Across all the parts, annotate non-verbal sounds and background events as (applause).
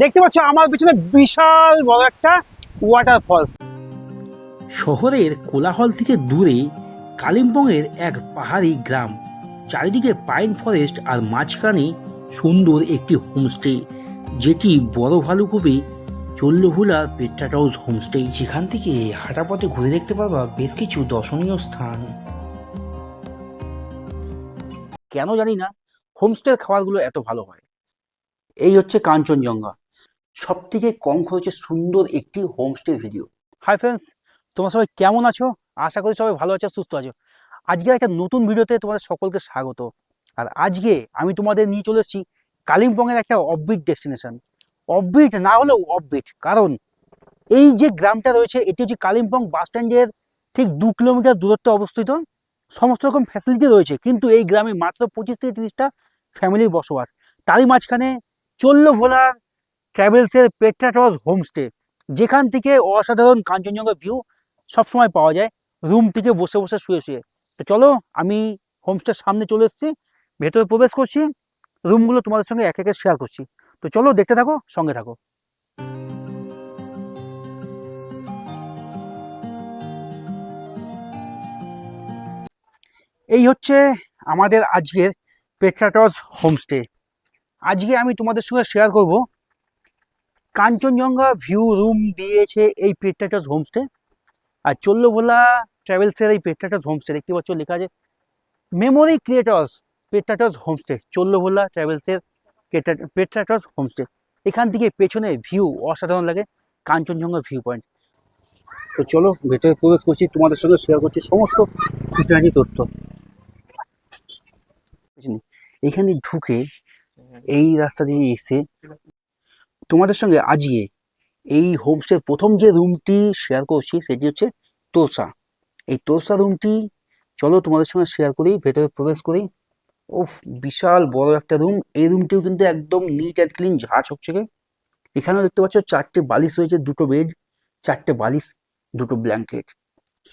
দেখতে পাচ্ছ আমার পিছনে বিশাল বড় একটা ওয়াটারফল শহরের কোলাহল থেকে দূরে কালিম্পংয়ের এক পাহাড়ি গ্রাম। চারিদিকে পাইন ফরেস্ট আর মাঝখানে সুন্দর একটি হোমস্টে যেটি বড় ভালুকপে চল্লভুলা পেট্রাট হাউস হোমস্টে যেখান থেকে হাঁটা পথে ঘুরে দেখতে পারবা বেশ কিছু দর্শনীয় স্থান। কেন জানি না হোমস্টের খাবারগুলো এত ভালো হয়। এই হচ্ছে কাঞ্চনজঙ্ঘা। সব থেকে কম খরচে সুন্দর একটি হোমস্টে ভিডিও হাই ফ্রেন্ডস তোমার সবাই কেমন আছো? আশা করি সবাই ভালো আছো, সুস্থ আছো। আজকে একটা নতুন ভিডিওতে তোমাদের সকলকে স্বাগত। আর আজকে আমি তোমাদের নিয়ে চলে এসেছি কালিম্পংয়ের একটা অফবিট ডেস্টিনেশন অফবিট না হলেও অফবিট কারণ এই যে গ্রামটা রয়েছে, এটি হচ্ছে কালিম্পং বাস স্ট্যান্ডের ঠিক দু কিলোমিটার দূরত্বে অবস্থিত। সমস্ত রকম ফ্যাসিলিটি রয়েছে, কিন্তু এই গ্রামে মাত্র পঁচিশ থেকে তিরিশটা ফ্যামিলির বসবাস। তারই মাঝখানে চলল ভোলার ট্রাভেলসের পেট্রাটস হোমস্টে, যেখান থেকে অসাধারণ কাঞ্চনজঙ্ঘা ভিউ সবসময় পাওয়া যায় রুম থেকে বসে বসে শুয়ে শুয়ে। তো চলো, আমি হোমস্টের সামনে চলে এসেছি, ভেতরে প্রবেশ করছি রুমগুলো তোমাদের সঙ্গে এক একে শেয়ার করছি। তো চলো, দেখতে থাকো, সঙ্গে থাকো। এই হচ্ছে আমাদের আজকের পেট্রাটস হোমস্টে। আজকে আমি তোমাদের সঙ্গে শেয়ার করব কাঞ্চনজঙ্ঘা ভিউ রুম দিয়েছে এই পেট্রাটস হোমস্টে আর চল্লভোলা ট্রাভেলসের এই পেট্রাটস হোমস্টে দেখতে পাচ্ছ লেখা আছে মেমোরি ক্রিয়েটর্স পেট্রাটস হোমস্টে চল্লভোলা ট্রাভেলসের পেট্রাটস হোমস্টে এখান থেকে পেছনে ভিউ অসাধারণ লাগে কাঞ্চনজঙ্ঘা ভিউ পয়েন্ট তো চলো, ভেতরে প্রবেশ করছি, তোমাদের সঙ্গে শেয়ার করছি সমস্ত খুঁটিনাটি তথ্য। এখানে ঢুকে এই রাস্তা দিয়ে এসে তোমাদের সঙ্গে আজকে এই হোমস্টের প্রথম যে রুমটি শেয়ার করছি সেটি হচ্ছে তোষা এই তোষা রুমটি, চলো তোমাদের সঙ্গে শেয়ার করি, ভেতরে প্রবেশ করি। ও বিশাল বড় একটা রুম এই রুমটিও কিন্তু একদম নিট অ্যান্ড ক্লিন ঝাঁ চকচকে এখানেও দেখতে পাচ্ছ চারটে বালিশ রয়েছে, দুটো বেড চারটে বালিশ, দুটো ব্ল্যাঙ্কেট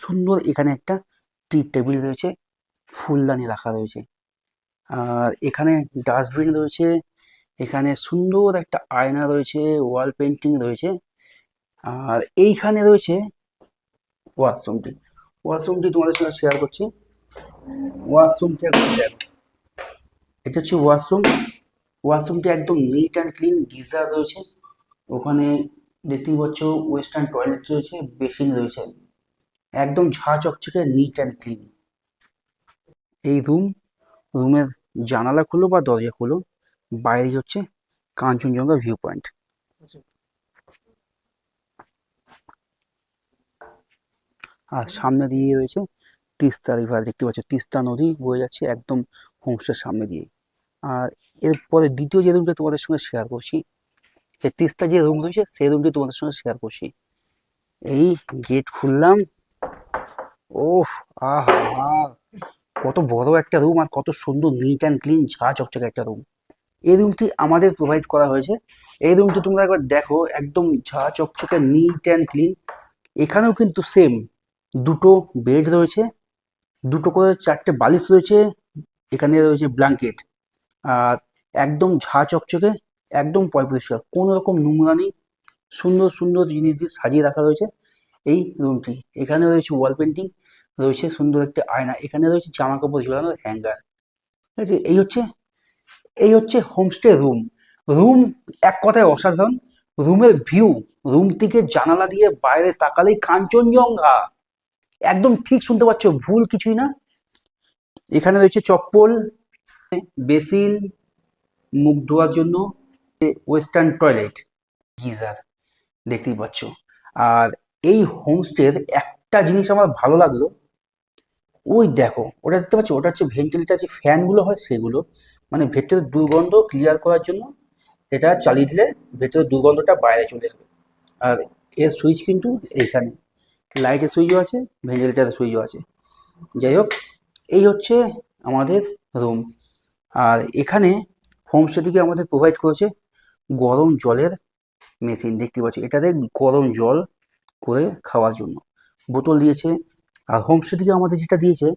সুন্দর এখানে একটা টি টেবিল রয়েছে, ফুলদানি রাখা রয়েছে। আর এখানে ডাস্টবিন রয়েছে এখানে সুন্দর একটা আয়না রয়েছে ওয়াল পেন্টিং রয়েছে। আর এইখানে রয়েছে ওয়াশরুমটি ওয়াশরুমটি তোমাদের সঙ্গে শেয়ার করছি। ওয়াশরুমটি একদম এটা হচ্ছে ওয়াশরুম ওয়াশরুমটি একদম নিট অ্যান্ড ক্লিন গিজার রয়েছে। ওখানে দেখতেই পাচ্ছ ওয়েস্টার্ন টয়লেট রয়েছে বেসিন রয়েছে। একদম ঝাঁ চকচকে নিট অ্যান্ড ক্লিন এই রুম রুমের জানালা খুলো বা দরজা খুলো। বাইরে হচ্ছে কাঞ্চনজঙ্ঘা ভিউ পয়েন্ট আর সামনে দিয়ে রয়েছে তিস্তা রিভার দেখতে পাচ্ছ তিস্তা নদী বয়ে যাচ্ছে একদম হোমস্টের সামনে দিয়ে। আর এরপরে দ্বিতীয় যে রুমটা তোমাদের সঙ্গে শেয়ার করছি, এই তিস্তা যে রুম রয়েছে সেই রুমটি তোমাদের সঙ্গে শেয়ার করছি। এই গেট খুললাম, ওফ, আহা কত বড় একটা রুম আর কত সুন্দর নিট অ্যান্ড ক্লিন ঝা চকচকে একটা রুম এই রুমটি আমাদের প্রোভাইড করা হয়েছে। এই রুমটি তোমরা একবার দেখো, একদম ঝা চকচকে নিট অ্যান্ড ক্লিন এখানেও কিন্তু সেম দুটো বেড রয়েছে, দুটো করে চারটে বালিশ রয়েছে, এখানে রয়েছে ব্ল্যাঙ্কেট আর একদম ঝা চকচকে, একদম পয় পরিষ্কার কোনো রকম নোংরা নেই। সুন্দর সুন্দর জিনিস দিয়ে সাজিয়ে রাখা রয়েছে এই রুমটি এখানে রয়েছে ওয়াল পেন্টিং রয়েছে সুন্দর একটি আয়না, এখানে রয়েছে জামা কাপড় ঝোলানোর হ্যাঙ্গার ঠিক আছে, এই হচ্ছে এই হচ্ছে হোমস্টে রুম রুম এক কথায় অসাধারণ। রুমের ভিউ রুম থেকে জানালা দিয়ে বাইরে তাকালেই কাঞ্চনজঙ্ঘা। একদম ঠিক শুনতে পাচ্ছ, ভুল কিছুই না। এখানে রয়েছে চপ্পল, বেসিন, মুখ ধোয়ার জন্য ওয়েস্টার্ন টয়লেট গিজার, দেখতেই পাচ্ছ। আর এই হোমস্টের একটা জিনিস আমার ভালো লাগল, ওই দেখো, ওটা দেখতে পাচ্ছ, ওটা হচ্ছে ভেন্টিলেটার যে ফ্যানগুলো হয় সেগুলো। মানে ভেতরে দুর্গন্ধ ক্লিয়ার করার জন্য এটা চালিয়ে দিলে ভেতরে দুর্গন্ধটা বাইরে চলে যাবে। আর এর সুইচ কিন্তু এইখানে লাইটের সুইচও আছে ভেন্টিলেটারের সুইচও আছে। যাই হোক, এই হচ্ছে আমাদের রুম আর এখানে হোমস্টে থেকে আমাদের প্রোভাইড করেছে গরম জলের মেশিন দেখতে পাচ্ছি, এটাতে গরম জল করে খাওয়ার জন্য। বোতল দিয়েছে। আর হোমস্টে থেকে আমাদের যেটা দিয়েছে,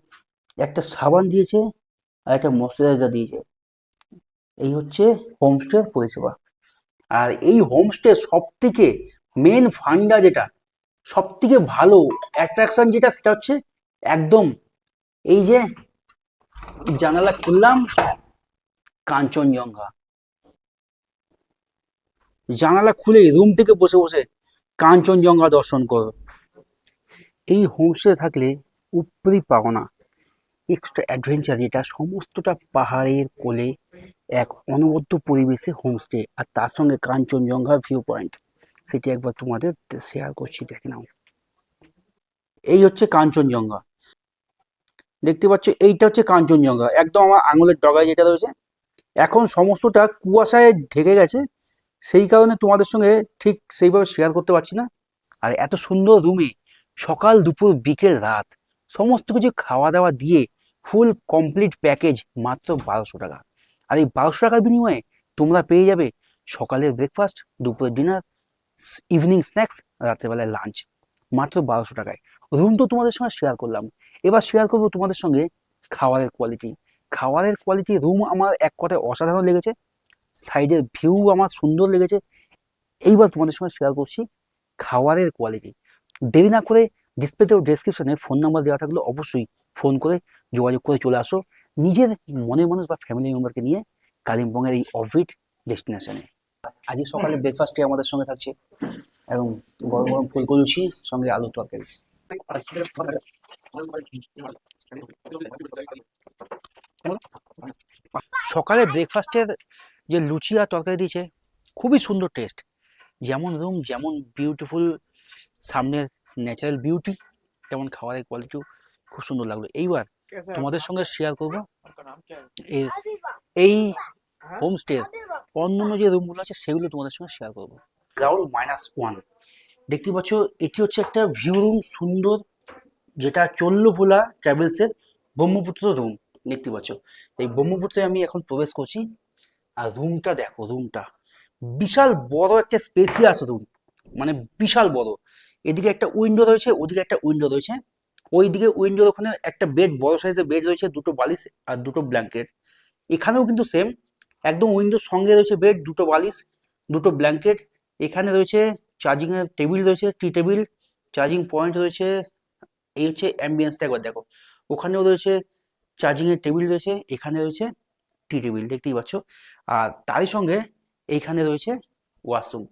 একটা সাবান দিয়েছে আর একটা ময়শ্চারাইজার দিয়েছে। এই হচ্ছে হোমস্টের পরিষেবা। আর এই হোমস্টে সব থেকে মেন ফান্ডা যেটা সব থেকে ভালো অ্যাট্রাকশন যেটা, সেটা হচ্ছে একদম এই যে জানালা খুললাম, কাঞ্চনজঙ্ঘা। জানালা খুলে রুম থেকে বসে বসে কাঞ্চনজঙ্ঘা দর্শন করো। এই হোমস্টে থাকলে উপরি পাওনা এক্সট্রা অ্যাডভেঞ্চার যেটা সমস্তটা পাহাড়ের কোলে এক অনবদ্য পরিবেশে হোমস্টে আর তার সঙ্গে কাঞ্চনজঙ্ঘা ভিউ পয়েন্ট সেটি একবার তোমাদের শেয়ার করছি, দেখে নাও। এই হচ্ছে কাঞ্চনজঙ্ঘা। দেখতে পাচ্ছ, এইটা হচ্ছে কাঞ্চনজঙ্ঘা। একদম আমার আঙুলের ডগায় যেটা রয়েছে। এখন সমস্তটা কুয়াশায় ঢেকে গেছে। সেই কারণে তোমাদের সঙ্গে ঠিক সেইভাবে শেয়ার করতে পারছি না। আর এত সুন্দর রুমে সকাল, দুপুর, বিকেল, রাত সমস্ত কিছু খাওয়া দাওয়া দিয়ে ফুল কমপ্লিট প্যাকেজ মাত্র বারোশো টাকা। আর এই বারোশো টাকার বিনিময়ে তোমরা পেয়ে যাবে সকালের ব্রেকফাস্ট দুপুরের ডিনার ইভিনিং স্ন্যাক্স রাত্রেবেলায় লাঞ্চ মাত্র বারোশো টাকায়। রুম তো তোমাদের সঙ্গে শেয়ার করলাম। এবার শেয়ার করব তোমাদের সঙ্গে খাবারের কোয়ালিটি খাবারের কোয়ালিটি রুম আমার এক কথায় অসাধারণ লেগেছে। সাইডের ভিউ আমার সুন্দর লেগেছে। এইবার তোমাদের সঙ্গে শেয়ার করছি খাবারের কোয়ালিটি দেরি না করে ডিসপ্লেতেও ডেসক্রিপশনে ফোন নাম্বার দেওয়া থাকলে অবশ্যই ফোন করে যোগাযোগ করে চলে আসো। নিজের মনে মানুষ বা ফ্যামিলি মেম্বারকে নিয়ে কালিম্পংয়ের এই অফিট ডেস্টিনেশনে আজকে সকালে ব্রেকফাস্টে আমাদের সঙ্গে থাকছে এবং গরম গরম ফুলকো লুচি সঙ্গে আলুর তরকারি। সকালে ব্রেকফাস্টের যে লুচি আর তরকারি দিয়েছে খুবই সুন্দর টেস্ট যেমন রুম যেমন বিউটিফুল সামনের ন্যাচারাল বিউটি তেমন খাবারের কোয়ালিটিও খুব সুন্দর লাগল। এইবার তোমাদের সঙ্গে শেয়ার করব। এই হোমস্টের অন্যান্য যে রুমগুলো আছে সেগুলো তোমাদের সঙ্গে শেয়ার করব। গ্রাউন্ড মাইনাস ওয়ান দেখতে পাচ্ছ এটি হচ্ছে একটা ভিউ রুম সুন্দর যেটা চল্লভোলা ট্রাভেলসের ব্রহ্মপুত্র রুম দেখতে পাচ্ছ এই ব্রহ্মপুত্রে আমি এখন প্রবেশ করছি। আর রুমটা দেখো রুমটা বিশাল বড় একটা স্পেসিয়াস রুম মানে বিশাল বড়। এদিকে একটা উইন্ডো রয়েছে ওদিকে একটা উইন্ডো রয়েছে। ওইদিকে উইন্ডোর ওখানে একটা বেড, বড় সাইজের বেড রয়েছে, দুটো বালিশ আর দুটো ব্ল্যাঙ্কেট এখানেও কিন্তু সেম একদম উইন্ডোর সঙ্গে রয়েছে বেড, দুটো বালিশ, দুটো ব্ল্যাঙ্কেট এখানে রয়েছে চার্জিংয়ের টেবিল রয়েছে টি টেবিল চার্জিং পয়েন্ট রয়েছে, এই হচ্ছে অ্যাম্বিয়েন্সটা একবার দেখো। ওখানেও রয়েছে চার্জিংয়ের টেবিল রয়েছে, এখানে রয়েছে টি টেবিল দেখতেই পাচ্ছ। আর তারই সঙ্গে এইখানে রয়েছে ওয়াশরুম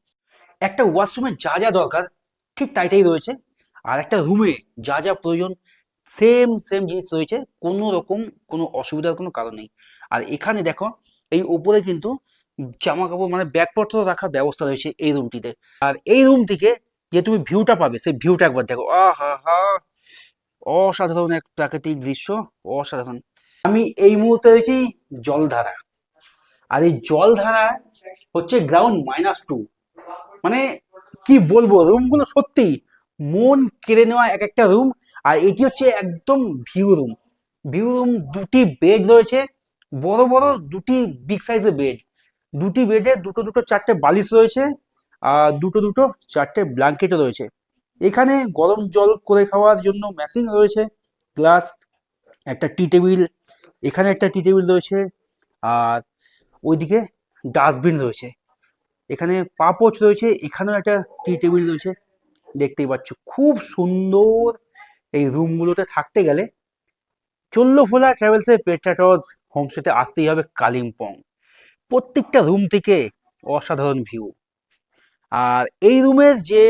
একটা ওয়াশরুমের যা যা দরকার, ঠিক তাই তাই রয়েছে। আর একটা রুমে যা যা প্রয়োজন সেম সেম জিনিস রয়েছে, কোনো রকম কোনো অসুবিধার কোনো কারণ নেই। আর এখানে দেখো, এই উপরে কিন্তু জামা কাপড় মানে ব্যাগপত্র রাখার ব্যবস্থা রয়েছে এই রুমটিতে আর এই রুম থেকে যে তুমি ভিউটা পাবে, সেই ভিউটা একবার দেখো। আহা হা, অসাধারণ এক প্রাকৃতিক দৃশ্য, অসাধারণ। আমি এই মুহূর্তে রয়েছি জলধারা। আর এই জলধারা হচ্ছে গ্রাউন্ড মাইনাস টু মানে কি বলব রুমগুলো সত্যি মন কেড়ে নেওয়া এক একটা রুম আর এটি হচ্ছে একদম ভিউ রুম ভিউ রুম দুটি বেড রয়েছে, বড় বড় দুটি বিগ সাইজের বেড দুটি বেডে দুটো দুটো চারটে বালিশ রয়েছে, আর দুটো দুটো চারটে ব্ল্যাঙ্কেটও রয়েছে। এখানে গরম জল করে খাওয়ার জন্য মেশিন রয়েছে গ্লাস একটা টি টেবিল এখানে একটা টি টেবিল রয়েছে, আর ওইদিকে ডাস্টবিন রয়েছে। এখানে পাপোচ রয়েছে, এখানেও একটা টি টেবিল রয়েছে। দেখতেই পাচ্ছ। খুব সুন্দর এই রুমগুলোতে থাকতে গেলে চল্লো চল্লফোলা ট্রাভেলসের পেট্রাটস হোমস্টেতে আসতেই হবে কালিম্পং। প্রত্যেকটা রুম থেকে অসাধারণ ভিউ। আর এই রুমের যে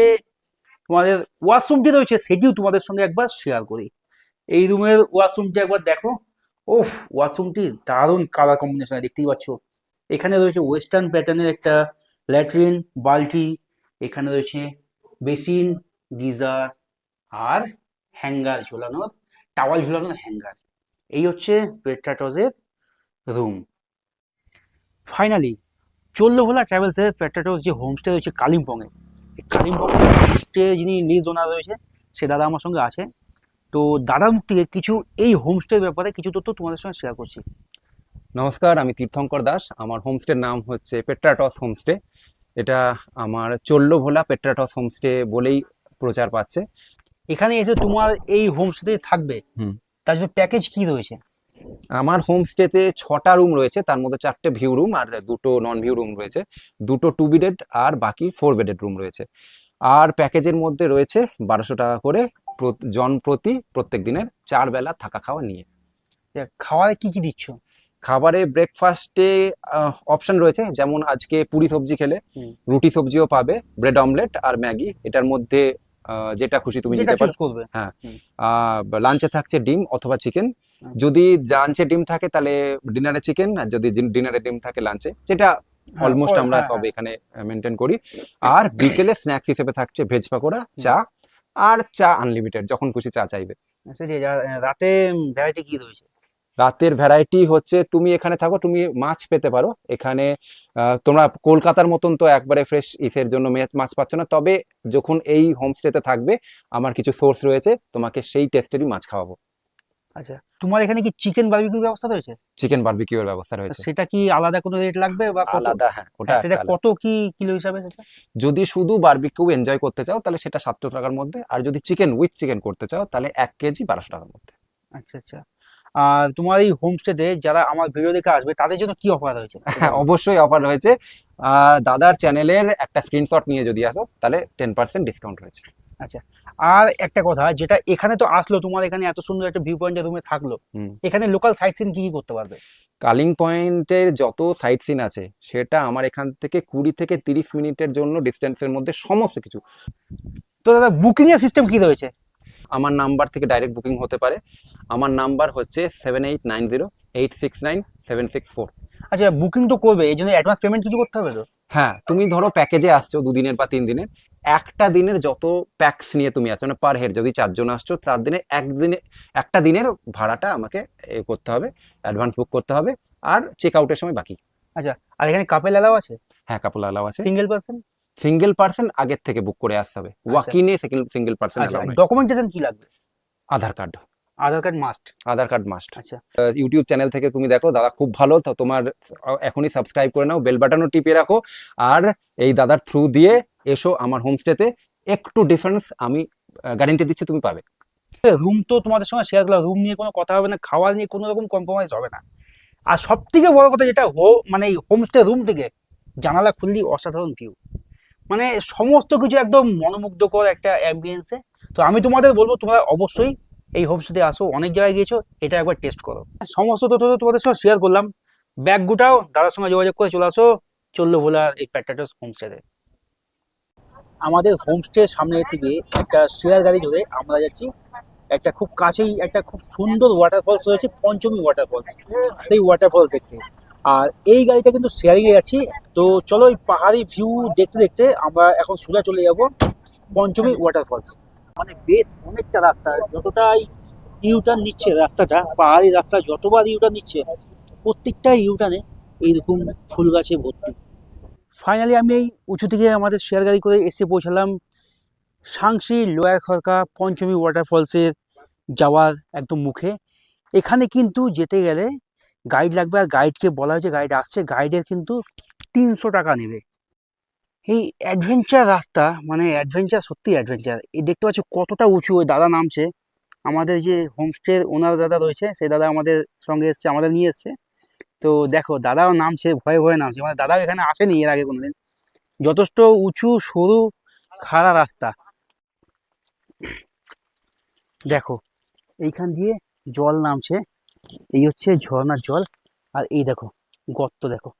তোমাদের ওয়াশরুমটি রয়েছে, সেটিও তোমাদের সঙ্গে একবার শেয়ার করি। এই রুমের ওয়াশরুমটি একবার দেখো। ওফ ওয়াশরুমটি দারুণ কালার কম্বিনেশন দেখতেই পাচ্ছ। এখানে রয়েছে ওয়েস্টার্ন প্যাটার্নের একটা ল্যাট্রিন বালতি এখানে রয়েছে বেসিন, গিজার আর হ্যাঙ্গার ঝোলানোর টাওয়াল ঝোলানোর হ্যাঙ্গার। এই হচ্ছে পেট্রাটসের রুম। ফাইনালি, চল্লভোলা ট্রাভেলসের পেট্রাটস যে হোমস্টে রয়েছে কালিম্পংয়ে। কালিম্পং হোমস্টে যিনি লিজ ওনার রয়েছে, সে দাদা আমার সঙ্গে আছে। তো দাদার মুখ থেকে কিছু এই হোমস্টের ব্যাপারে কিছু তথ্য তোমাদের সঙ্গে শেয়ার করছি। নমস্কার, আমি তীর্থঙ্কর দাস। আমার হোমস্টের নাম হচ্ছে পেট্রাটস হোমস্টে। এটা আমার চল্লো ভোলা পেট্রাটস হোমস্টে বলেই প্রচার পাচ্ছে। এখানে এসে তোমার এই হোমস্টেতে থাকবে? হুম। তার জন্য প্যাকেজ কি রয়েছে? আমার হোমস্টেতে ছটা রুম রয়েছে তার মধ্যে চারটে ভিউ রুম আর দুটো নন ভিউ রুম রয়েছে। দুটো টু বেডেড আর বাকি ফোর বেডেড রুম রয়েছে। আর প্যাকেজের মধ্যে রয়েছে বারোশো টাকা করে জন প্রতি প্রত্যেক দিনের চার বেলা থাকা খাওয়া নিয়ে। খাওয়ারে কি কি দিচ্ছ? খাবারে ব্রেকফাস্টে অপশন রয়েছে। যেমন আজকে পুরি সবজি খেলে রুটি সবজিও পাবে ব্রেড অমলেট আর ম্যাগি। এটার মধ্যে যেটা খুশি তুমি যেটা নিতে পারো। করবে। লাঞ্চে থাকছে ডিম অথবা চিকেন আচ্ছা। যদি লাঞ্চে ডিম থাকে তাহলে ডিনারে চিকেন আর যদি ডিনারে ডিম থাকে লাঞ্চে যেটা হ্যাঁ, অলমোস্ট আমরা হ্যাঁ, সব হ্যাঁ। এখানে মেনটেন করি। আর বিকেলে স্ন্যাক্স হিসেবে থাকছে ভেজ পাকোড়া চা আর চা আনলিমিটেড যখন খুশি চা চাইবে। যা- রাতে ভ্যারাইটি কি রয়েছে? রাতের ভ্যারাইটি হচ্ছে তুমি এখানে থাকো তুমি মাছ পেতে পারো। এখানে তোমরা কলকাতার মতন তো একবারে ফ্রেশ ইসের জন্য মাছ পাচ্ছ না। তবে যখন এই হোমস্টেতে থাকবে আমার কিছু সোর্স রয়েছে তোমাকে সেই টেস্টেরই মাছ খাওয়াবো। আচ্ছা তোমার এখানে কি চিকেন বারবিকিউ ব্যবস্থা রয়েছে? চিকেন বারবিকিউর ব্যবস্থা রয়েছে। সেটা কি আলাদা কোনো রেট লাগবে বা আলাদা হ্যাঁ ওটা হ্যাঁ, সেটা কত কি কিলো হিসাবে সেটা? যদি শুধু বারবিকিউ এনজয় করতে চাও তাহলে সেটা সাতশো টাকার মধ্যে। আর যদি চিকেন উইথ চিকেন করতে চাও তাহলে এক কেজি বারোশো টাকার মধ্যে। আচ্ছা আচ্ছা। আর তোমার এই হোমস্টেতে যারা আমার ভিডিও দেখে আসবে তাদের জন্য কি অফার রয়েছে? হ্যাঁ (laughs) অবশ্যই অফার রয়েছে। দাদার চ্যানেলের একটা স্ক্রিনশট নিয়ে যদি আসো তাহলে টেন পার্সেন্ট ডিসকাউন্ট রয়েছে। আচ্ছা আর একটা কথা যেটা এখানে তো আসলো তোমার এখানে এত সুন্দর একটা ভিউ পয়েন্টের রুমে থাকল। এখানে লোকাল সাইট সিন কি কি করতে পারবে? কালিং পয়েন্টের যত সাইট সিন আছে সেটা আমার এখান থেকে কুড়ি থেকে তিরিশ মিনিটের জন্য ডিস্টেন্সের মধ্যে সমস্ত কিছু। তো দাদা বুকিং এর সিস্টেম কি রয়েছে? আমার নাম্বার থেকে ডাইরেক্ট বুকিং হতে পারে। আমার নাম্বার হচ্ছে seven eight nine zero eight six nine seven six four আচ্ছা বুকিং তো করবে এই জন্য অ্যাডভান্স পেমেন্ট কিছু করতে হবে তো? হ্যাঁ তুমি ধরো প্যাকেজে আসছো দুদিনের বা তিন দিনের একটা দিনের যত প্যাকস নিয়ে তুমি আসছো মানে পার হেড যদি চারজন আসছো চার দিনে একদিনে একটা দিনের ভাড়াটা আমাকে এ করতে হবে অ্যাডভান্স বুক করতে হবে আর চেক আউটের সময় বাকি। আচ্ছা আর এখানে কাপেল অ্যালাও আছে? হ্যাঁ কাপল অ্যালাও আছে। সিঙ্গেল পার্সন সিঙ্গেল পার্সন আগের থেকে বুক করে আসতে হবে। ওয়াকিনে সিঙ্গেল পার্সন ডকুমেন্টেশন কি লাগবে? Aadhaar card Aadhaar card must Aadhaar card must আচ্ছা। ইউটিউব চ্যানেল থেকে তুমি দেখো দাদা খুব ভালো তো তোমার এখনই সাবস্ক্রাইব করে নাও বেল বাটনও টিপে রাখো। আর এই দাদার থ্রু দিয়ে এসো আমার হোমস্টেতে একটু ডিফারেন্স আমি গ্যারেন্টি দিচ্ছি তুমি পাবে। রুম তো তোমাদের সঙ্গে শেয়ার করলাম রুম নিয়ে কোনো কথা হবে না খাওয়া নিয়ে কোনো রকম কম্প্রোমাইজ হবে না। আর সব থেকে বড় কথা যেটা হো মানে এই হোমস্টে রুম থেকে জানালা খুললি অসাধারণ ভিউ মানে সমস্ত কিছু একদম মনোমুগ্ধকর একটা অ্যাম্বিয়েন্সে তো আমি তোমাদের বলব, তোমরা অবশ্যই এই হোমস্টেতে আসো, অনেক জায়গায় গিয়েছো, এটা একবার টেস্ট করো। সমস্ত তথ্য তো তোমাদের সঙ্গে শেয়ার করলাম। ব্যাগ ব্যাগগুটাও দাদার সঙ্গে যোগাযোগ করে চলে আসো, চলল ভোলার এই প্যাটাটাস হোমস্টেতে আমাদের হোমস্টের সামনে থেকে একটা শেয়ার গাড়ি ধরে আমরা যাচ্ছি। একটা খুব কাছেই, একটা খুব সুন্দর ওয়াটারফলস রয়েছে, পঞ্চমী ওয়াটারফলস সেই ওয়াটারফলস দেখতে। আর এই গাড়িটা কিন্তু শেয়ারিংয়ে যাচ্ছি। তো চলো এই পাহাড়ি ভিউ দেখতে দেখতে আমরা এখন সোজা চলে যাব পঞ্চমী ওয়াটারফলস মানে বেশ অনেকটা রাস্তা, যতটাই ইউটার্ন নিচ্ছে রাস্তাটা, পাহাড়ি রাস্তা যতবার ইউটার্ন নিচ্ছে প্রত্যেকটা ইউটার্নে এইরকম ফুল গাছে ভর্তি। ফাইনালি আমি এই উঁচু থেকে আমাদের শেয়ার গাড়ি করে এসে পৌঁছালাম সাংসি লোয়ার খরকা পঞ্চমী ওয়াটারফলসের যাওয়ার একদম মুখে। এখানে কিন্তু যেতে গেলে গাইড লাগবে আর গাইডকে বলা হয়েছে গাইড আসছে গাইডের কিন্তু তিনশো টাকা নেবে। এই অ্যাডভেঞ্চার রাস্তা মানে অ্যাডভেঞ্চার সত্যি অ্যাডভেঞ্চার এই দেখতে পাচ্ছি কতটা উঁচু, ওই দাদা নামছে। আমাদের যে হোমস্টের ওনার দাদা রয়েছে, সেই দাদা আমাদের সঙ্গে এসছে, আমাদের নিয়ে এসছে। তো দেখো, দাদাও নামছে, ভয়ে ভয়ে নামছে। মানে দাদাও এখানে আসেনি এর আগে কোনোদিন। যথেষ্ট উঁচু, সরু, খাড়া রাস্তা। দেখো, এইখান দিয়ে জল নামছে। এই হচ্ছে ঝর্ণার জল। আর এই দেখো, গর্ত দেখো।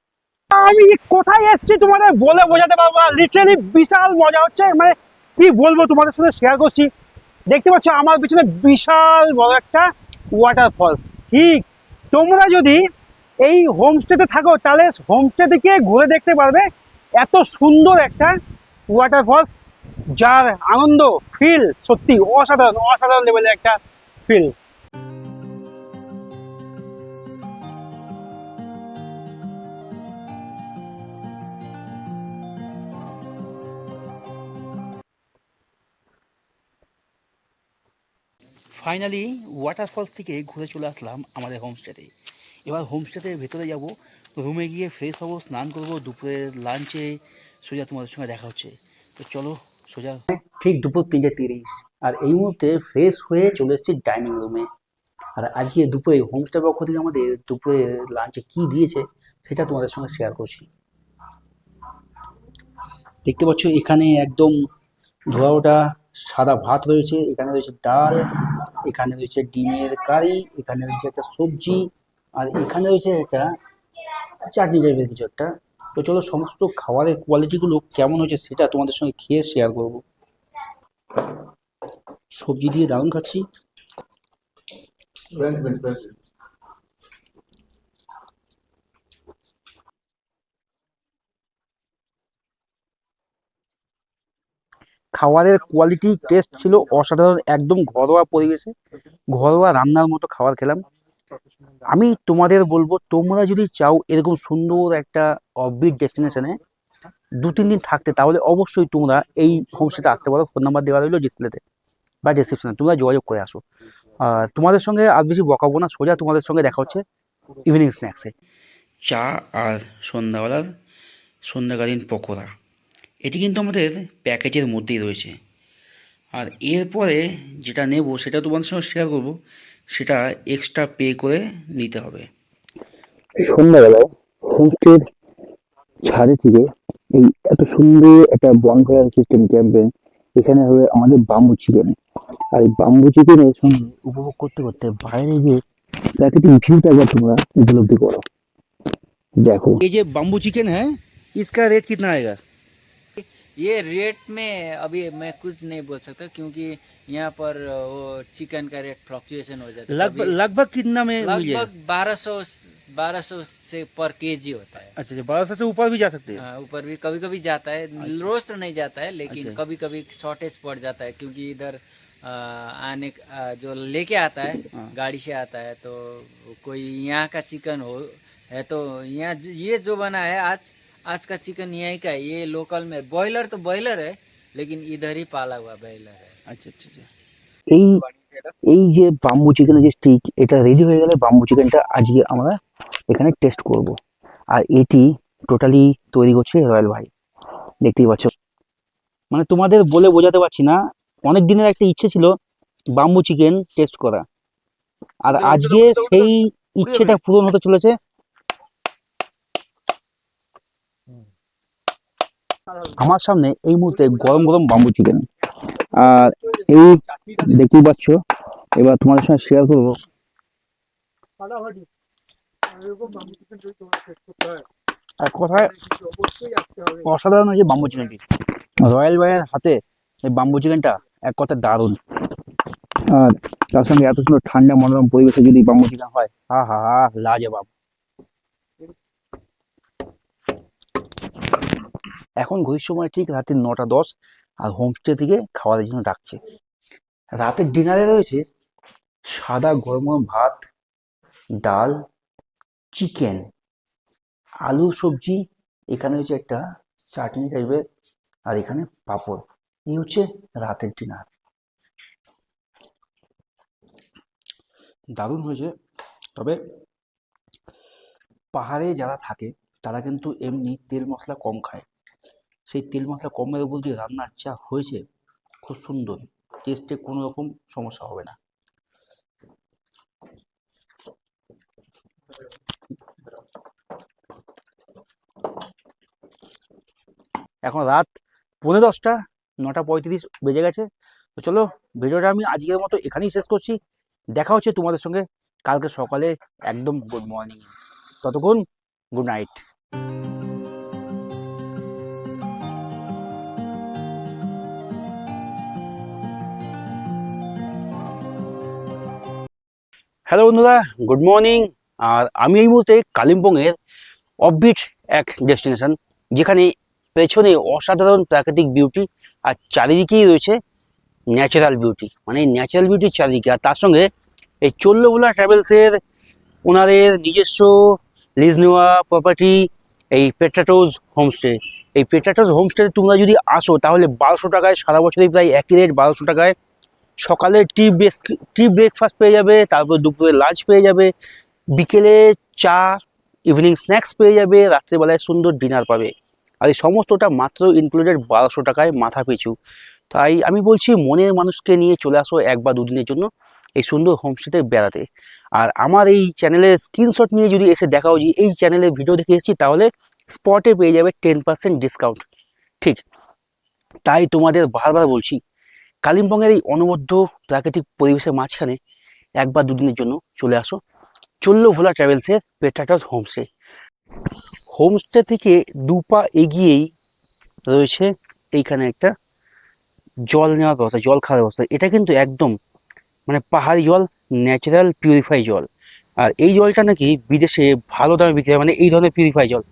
আমি কোথায় এসেছি তোমাদের বলে বোঝাতে পারব না। লিটারালি বিশাল মজা হচ্ছে। মানে কি বলব তোমাদের সাথে শেয়ার করছি। দেখতে পাচ্ছ আমার পিছনে বিশাল বড় একটা ওয়াটারফল ঠিক, তোমরা যদি এই হোমস্টেতে থাকো, তাহলে হোমস্টে থেকে ঘুরে দেখতে পারবে এত সুন্দর একটা ওয়াটারফল যার আনন্দ ফিল সত্যি অসাধারণ অসাধারণ লেভেলের একটা ফিল ফাইনালি ওয়াটারফলস থেকে ঘুরে চলে আসলাম আমাদের হোমস্টেতে এবার হোমস্টেতে ভেতরে যাব রুমে গিয়ে ফ্রেশ হব, স্নান করব, দুপুরের লাঞ্চে সোজা তোমাদের সঙ্গে দেখা হচ্ছে। তো চলো, সোজা। ঠিক দুপুর তিনটে তিরিশ, আর এই মুহূর্তে ফ্রেশ হয়ে চলে এসেছি ডাইনিং রুমে আর আজকে দুপুরে হোমস্টের পক্ষ থেকে আমাদের দুপুরে লাঞ্চে কি দিয়েছে, সেটা তোমাদের সঙ্গে শেয়ার করছি। দেখতে পাচ্ছ, এখানে একদম ধোয়া ওটা সাদা ভাত রয়েছে, এখানে রয়েছে ডাল, এখানে রয়েছে ডিমের কারি, এখানে রয়েছে একটা সবজি, আর এখানে রয়েছে একটা চাটনি টাইপের কিছু একটা। তো চলো সমস্ত খাবারের কোয়ালিটিগুলো কেমন হয়েছে সেটা তোমাদের সঙ্গে খেয়ে শেয়ার করব। সবজি দিয়ে দারুণ খাচ্ছি। খাবারের কোয়ালিটি টেস্ট ছিল অসাধারণ, একদম ঘরোয়া পরিবেশে, ঘরোয়া রান্নার মতো খাবার খেলাম। আমি তোমাদের বলব, তোমরা যদি চাও এরকম সুন্দর একটা অফবিট ডেস্টিনেশনে দু, তিন দিন থাকতে, তাহলে অবশ্যই তোমরা এই হোমস্টেতে আসতে পারো। ফোন নাম্বার দেওয়া রইল ডিসপ্লেতে বা ডিসক্রিপশনে তোমরা যোগাযোগ করে আসো। আর তোমাদের সঙ্গে আর বেশি বকাবো না, সোজা তোমাদের সঙ্গে দেখা হচ্ছে ইভিনিং স্ন্যাক্সে চা আর সন্ধ্যাবেলার সন্ধ্যাকালীন পকোড়া। এটি কিন্তু আমাদের প্যাকেজের মধ্যেই রয়েছে আর এরপরে যেটা নেব সেটা তোমাদের সঙ্গে শেয়ার করব সেটা এক্সট্রা পে করে নিতে হবে সন্ধ্যাবেলায় হোমস্টের ছাদে থেকে এই এত সুন্দর একটা বনফায়ার সিস্টেম ক্যাম্পেন এখানে হবে আমাদের বাম্বু চিকেন আর এই বাম্বু চিকেনের সঙ্গে উপভোগ করতে করতে বাইরে যে প্রাকৃতিক ভিউটা একবার তোমরা উপলব্ধি করো দেখো ये जो बम्बू चिकन है इसका रेट कितना आएगा ये रेट में अभी मैं कुछ नहीं बोल सकता क्योंकि यहाँ पर वो चिकन का रेट फ्लक्चुएशन हो जाता है। लगभग लगभग कितना में लगभग बारह सौ बारह सौ से पर केजी होता है। अच्छा अच्छा बारह सौ से ऊपर भी जा सकते हैं? हाँ, ऊपर भी कभी कभी जाता है। रोज तो नहीं जाता है लेकिन अच्छा। कभी कभी शॉर्टेज पड़ जाता है क्योंकि इधर आने जो लेके आता है हाँ। गाड़ी से आता है तो कोई यहाँ का चिकन हो है तो यहाँ ये जो बना है आज आज का चिकन यहीं का है ये लोकल में बॉयलर तो बॉयलर है लेकिन इधर ही पाला हुआ बॉयलर है अच्छा अच्छा अच्छा এই এই যে বাম্বু চিকেনের যে স্টিক এটা রেডি হয়ে গেলে বাম্বু চিকেনটা আজকে আমরা এখানে টেস্ট করব আর এটি টোটালি তৈরি করছে রয়্যাল ভাই দেখতেই পাচ্ছ মানে তোমাদের বলে বোঝাতে পারছি না অনেক দিনের একটা ইচ্ছে ছিল বাম্বু চিকেন টেস্ট করা আর আজকে সেই ইচ্ছেটা পূরণ হতে চলেছে আমার সামনে এই মুহূর্তে গরম গরম বাম্বু চিকেন আর এই দেখতেই পাচ্ছ, এবার তোমাদের সঙ্গে শেয়ার করব। এক কথায়? অসাধারণ হয়েছে বাম্বু চিকেনটি রয়্যাল ভাইয়ের হাতে এই বাম্বু চিকেনটা এক কথা দারুণ। আর তার সঙ্গে এত সুন্দর ঠান্ডা মনোরম পরিবেশে যদি বাম্বু চিকেন হয়, হা হা হা, লাজবাব। এখন ঘড়ির সময় ঠিক রাতে নটা দশ আর হোমস্টে থেকে খাওয়ার জন্য ডাকছে। রাতের ডিনারে রয়েছে সাদা গরম গরম ভাত, ডাল চিকেন আলু, সবজি, এখানে হচ্ছে একটা চাটনি টাইপের আর এখানে পাঁপড়। এই হচ্ছে রাতের ডিনার দারুণ হয়েছে। তবে পাহাড়ে যারা থাকে তারা কিন্তু এমনি তেল মশলা কম খায়। সেই তেল মশলা কমের উপর দিয়ে রান্নার যা হয়েছে, খুব সুন্দর। টেস্টে কোনো রকম সমস্যা হবে না। এখন রাত পৌনে দশটা, নটা পঁয়ত্রিশ বেজে গেছে। তো চলো, ভিডিওটা আমি আজকের মতো এখানেই শেষ করছি। দেখা হচ্ছে তোমাদের সঙ্গে কালকে সকালে একদম গুড মর্নিং ততক্ষণ গুড নাইট হ্যালো বন্ধুরা গুড মর্নিং আর আমি এই মুহূর্তে কালিম্পংয়ের অফবিট এক ডেস্টিনেশন যেখানে পেছনে অসাধারণ প্রাকৃতিক বিউটি আর চারিদিকেই রয়েছে ন্যাচারাল বিউটি মানে ন্যাচারাল বিউটির চারিদিকে। আর তার সঙ্গে এই চল্লভোলা ট্রাভেলসের ওনাদের নিজস্ব লিজ নেওয়া প্রপার্টি এই পেট্রাটোজ হোমস্টে এই পেট্রাটোজ হোমস্টে তোমরা যদি আসো, তাহলে বারোশো টাকায় সারা বছরই প্রায় একই রেট বারোশো টাকায় সকালে টি বেস, টি ব্রেকফাস্ট পেয়ে যাবে, তারপর দুপুরে লাঞ্চ পেয়ে যাবে, বিকেলে চা ইভিনিং স্ন্যাক্স পেয়ে যাবে, রাত্রেবেলায় সুন্দর ডিনার পাবে। আর এই সমস্তটা মাত্র ইনক্লুডেড বারোশো টাকায় মাথা পিছু তাই আমি বলছি, মনের মানুষকে নিয়ে চলে আসো এক বা দুদিনের জন্য এই সুন্দর হোমস্টেতে বেড়াতে। আর আমার এই চ্যানেলের স্ক্রিনশট নিয়ে যদি এসে দেখাও যে এই চ্যানেলের ভিডিও দেখে এসেছি, তাহলে স্পটে পেয়ে যাবে টেন পার্সেন্ট ডিসকাউন্ট ঠিক। তাই তোমাদের বারবার বলছি কালিম্পংয়ের এই অনবদ্য প্রাকৃতিক পরিবেশের মাঝখানে একবার দুদিনের জন্য চলে আসো। চলল ভোলা ট্রাভেলসের পেটাটাস হোমস্টে। হোমস্টে থেকে দু পা এগিয়েই রয়েছে এইখানে একটা জল নেওয়ার ব্যবস্থা, জল খাওয়ার ব্যবস্থা। এটা কিন্তু একদম মানে পাহাড়ি জল ন্যাচারাল পিউরিফাই জল। আর এই জলটা নাকি বিদেশে ভালো দামে বিক্রি হয় মানে এই ধরনের পিউরিফাই জল।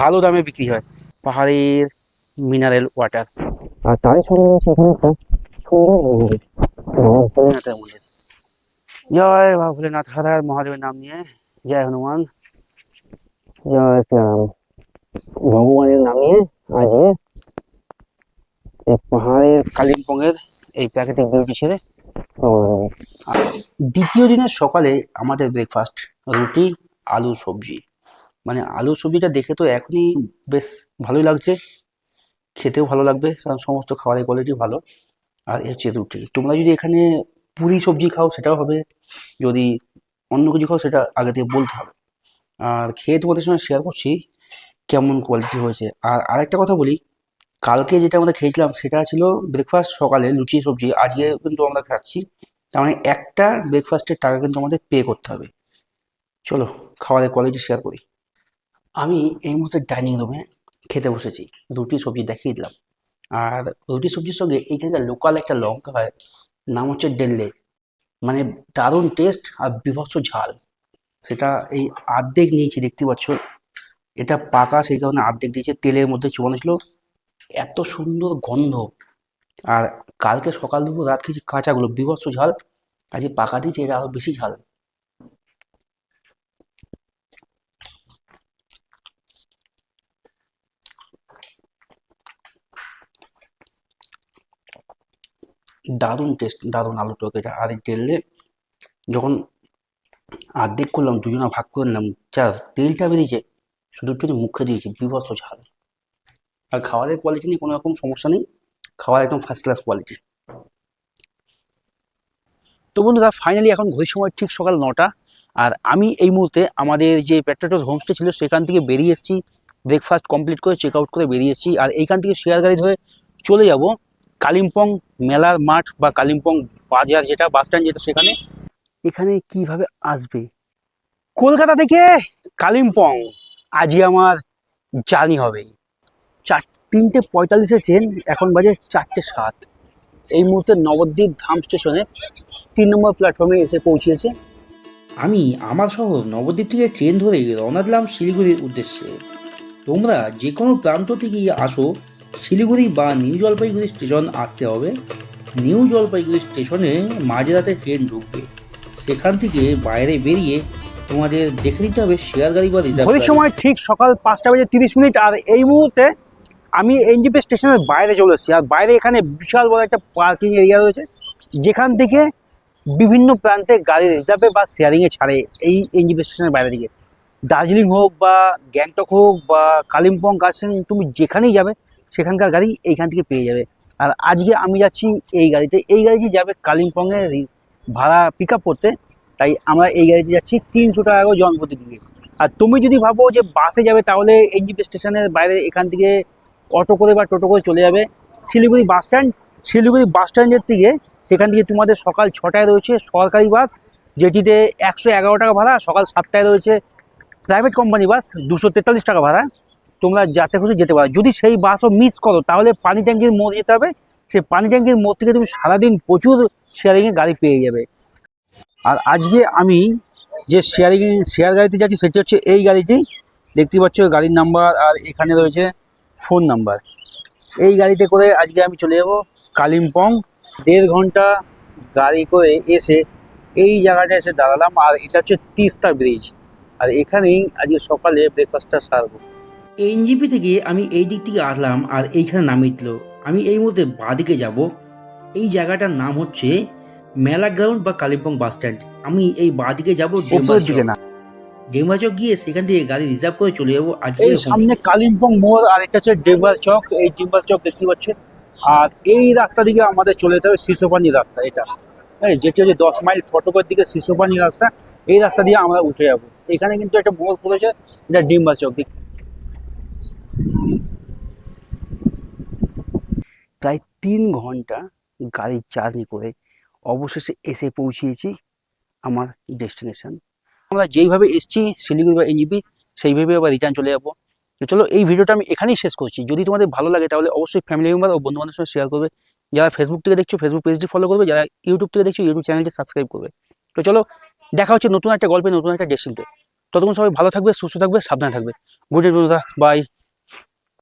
ভালো দামে বিক্রি হয় পাহাড়ের মিনারেল ওয়াটার আর তারই সঙ্গে এখানে একটা জয় বাবা ভোলেনাথ হর হর মহাদেবের নাম নিয়ে জয় হনুমান জয় শ্রীরাম ভগবানের নামে আজকে এই পাহাড়ের কালিম্পংয়ের এই প্রাকৃতিক বিউটি ছেড়ে দ্বিতীয় দিনের সকালে আমাদের ব্রেকফাস্ট রুটি, আলু, সবজি। মানে আলু, সবজিটা দেখে তো এখনই বেশ ভালোই লাগছে। খেতেও ভালো লাগবে, কারণ সমস্ত খাবারের কোয়ালিটি ভালো। আর এ হচ্ছে রুটি তোমরা যদি এখানে পুরি সবজি খাও, সেটাও হবে। যদি অন্য কিছু খাও, সেটা আগে থেকে বলতে হবে। আর খেয়ে তোমাদের সঙ্গে শেয়ার করছি কেমন কোয়ালিটি হয়েছে। আর আরেকটা কথা বলি, কালকে যেটা আমরা খেয়েছিলাম, সেটা ছিল ব্রেকফাস্ট সকালে লুচি সবজি। আজকে কিন্তু আমরা খাচ্ছি, তার মানে একটা ব্রেকফাস্টের টাকা কিন্তু আমাদের পে করতে হবে। চলো, খাবারের কোয়ালিটি শেয়ার করি। আমি এই মুহূর্তে ডাইনিং রুমে খেতে বসেছি। রুটি সবজি দেখিয়ে দিলাম। আর রুটি, সবজির সঙ্গে এইখানকার লোকাল একটা লঙ্কা হয়, নাম হচ্ছে ডেল্লে মানে দারুণ টেস্ট আর বিভৎস ঝাল। সেটা এই আর্ধেক নিয়েছি, দেখতে পাচ্ছ। এটা পাকা, সেই কারণে আর্ধেক দিয়েছে। তেলের মধ্যে চুবানো ছিল। এত সুন্দর গন্ধ। আর কালকে সকাল দুপুর রাত খেয়েছি কাঁচাগুলো বিভৎস ঝাল। আজকে পাকা দিয়েছে, এটা আরও বেশি ঝাল। দারুণ টেস্ট দারুণ আলু টক এটা। আর তেলে যখন আর্ধেক করলাম, দুজনা ভাগ করে নিলাম, যা তেলটা বেরিয়েছে, শুধু একটু মুখে দিয়েছে, বিভৎস ঝাল। আর খাবারের কোয়ালিটি নিয়ে কোনো রকম সমস্যা নেই, খাবার একদম ফার্স্ট ক্লাস কোয়ালিটি তো বন্ধুরা ফাইনালি এখন ঘড়ির সময় ঠিক সকাল নটা, আর আমি এই মুহূর্তে আমাদের যে পেট্রোটোস হোমস্টে ছিল, সেখান থেকে বেরিয়ে এসেছি। ব্রেকফাস্ট কমপ্লিট করে চেক আউট করে বেরিয়ে এসেছি। আর এইখান থেকে শেয়ার গাড়ি ধরে চলে যাব কালিম্পং মেলার মাঠ বা কালিম্পং বাজার যেটা, বাস স্ট্যান্ড যেটা, সেখানে এখানে কীভাবে আসবে? কলকাতা থেকে কালিম্পং। আজই আমার জার্নি হবে। চার, তিনটে পঁয়তাল্লিশে ট্রেন, এখন বাজে চারটে সাত। এই মুহূর্তে নবদ্বীপ ধাম স্টেশনে তিন নম্বর প্ল্যাটফর্মে এসে পৌঁছেছে। আমি, আমার শহর নবদ্বীপ থেকে ট্রেন ধরে রওনা দিলাম শিলিগুড়ির উদ্দেশ্যে। তোমরা যে কোনো প্রান্ত থেকেই আসো শিলিগুড়ি বা নিউ জলপাইগুড়ি স্টেশন আসতে হবে। নিউ জলপাইগুড়ি স্টেশনে মাঝরাতে ট্রেন ঢুকবে। সেখান থেকে বাইরে বেরিয়ে তোমাদের দেখে নিতে হবে শেয়ার গাড়ি বা রিজার্ভ ঘড়ির সময় ঠিক সকাল পাঁচটা বাজে তিরিশ মিনিট আর এই মুহূর্তে আমি এনজিপি স্টেশনের বাইরে চলে এসেছি। আর বাইরে এখানে বিশাল বড় একটা পার্কিং এরিয়া রয়েছে যেখান থেকে বিভিন্ন প্রান্তে গাড়ি রিজার্ভে বা শেয়ারিংয়ে ছাড়ে এই এনজিপি স্টেশনের বাইরে দিকে। দার্জিলিং হোক বা গ্যাংটক হোক বা কালিম্পং কার্সিং তুমি যেখানেই যাবে সেখানকার গাড়ি এইখান থেকে পেয়ে যাবে। আর আজকে আমি যাচ্ছি এই গাড়িতে। এই গাড়িটি যাবে কালিম্পংয়ে ভাড়া পিক আপ করতে। তাই আমরা এই গাড়িতে যাচ্ছি তিনশো টাকা করে জনপ্রতি দিকে আর তুমি যদি ভাবো যে বাসে যাবে তাহলে এনজিপি স্টেশনের বাইরে এখান থেকে অটো করে বা টোটো করে চলে যাবে। Siliguri bus stand Siliguri bus স্ট্যান্ডের থেকে সেখান থেকে তোমাদের সকাল ছটায় রয়েছে সরকারি বাস যেটিতে একশো এগারো টাকা ভাড়া, সকাল সাতটায় রয়েছে প্রাইভেট কোম্পানি বাস দুশো তেতাল্লিশ টাকা ভাড়া। তোমরা যাতে খুশি যেতে পারো। যদি সেই বাসও মিস করো, তাহলে পানি ট্যাঙ্কির মোড় যেতে হবে। সেই পানি ট্যাঙ্কির মোড় থেকে তুমি সারাদিন প্রচুর শেয়ারিংয়ে গাড়ি পেয়ে যাবে। আর আজকে আমি যে শেয়ারিং শেয়ার গাড়িতে যাচ্ছি সেটি হচ্ছে এই গাড়িটি। দেখতে পাচ্ছ গাড়ির নাম্বার আর এখানে রয়েছে ফোন নাম্বার এই গাড়িতে করে আজকে আমি চলে যাব কালিম্পং। দেড় ঘণ্টা গাড়ি করে এসে এই জায়গাটা এসে দাঁড়ালাম। আর এটা হচ্ছে তিস্তা ব্রিজ আর এখানেই আজকে সকালে ব্রেকফাস্টটা সারবো। এনজিপি থেকে আমি এই দিক থেকে আসলাম আর এইখানে নামিয়ে দিল আমি এই মুহূর্তে বাঁদিকে যাব। এই জায়গাটার নাম হচ্ছে মেলা গ্রাউন্ড বা কালিম্পং বাস স্ট্যান্ড। আমি এই বাঁদিকে যাব দিকে না। ডেমবাচক গিয়ে সেখান থেকে গাড়ি রিজার্ভ করে চলে যাব আজকে সামনে কালিম্পং মোড় আর এটা হচ্ছে ডেম্বার চক। এই ডেম্বার চক দেখতে পাচ্ছেন? আর এই রাস্তা দিকে আমাদের চলে যেতে হবে শিশোপানি রাস্তা এটা। হ্যাঁ যেটি হচ্ছে দশ মাইল ফটোকের দিকে শিশুপানি রাস্তা এই রাস্তা দিয়ে আমরা উঠে যাব। এখানে কিন্তু একটা মোড় পড়েছে এটা ডিম্বা চক। প্রায় তিন ঘণ্টা গাড়ির জার্নি করে অবশেষে এসে পৌঁছিয়েছি আমার ডেস্টিনেশন। আমরা যেইভাবে এসেছি শিলিগুড়ি বা এনজিপি, সেইভাবে আবার রিটার্ন চলে যাব। তো চলো, এই ভিডিওটা আমি এখানেই শেষ করছি। যদি তোমাদের ভালো লাগে, তাহলে অবশ্যই ফ্যামিলি মেম্বার ও বন্ধু বান্ধবের সঙ্গে শেয়ার করবে। যারা ফেসবুক থেকে দেখছ ফেসবুক পেজটি ফলো করবে। যারা ইউটিউব থেকে দেখছ ইউটিউব চ্যানেলটি সাবস্ক্রাইব করবে। তো চলো, দেখা হচ্ছে নতুন একটা গল্পে, নতুন একটা ডেস্টিনিতে ততক্ষণ সবাই ভালো থাকবে, সুস্থ থাকবে, সাবধানে থাকবে। Good night bye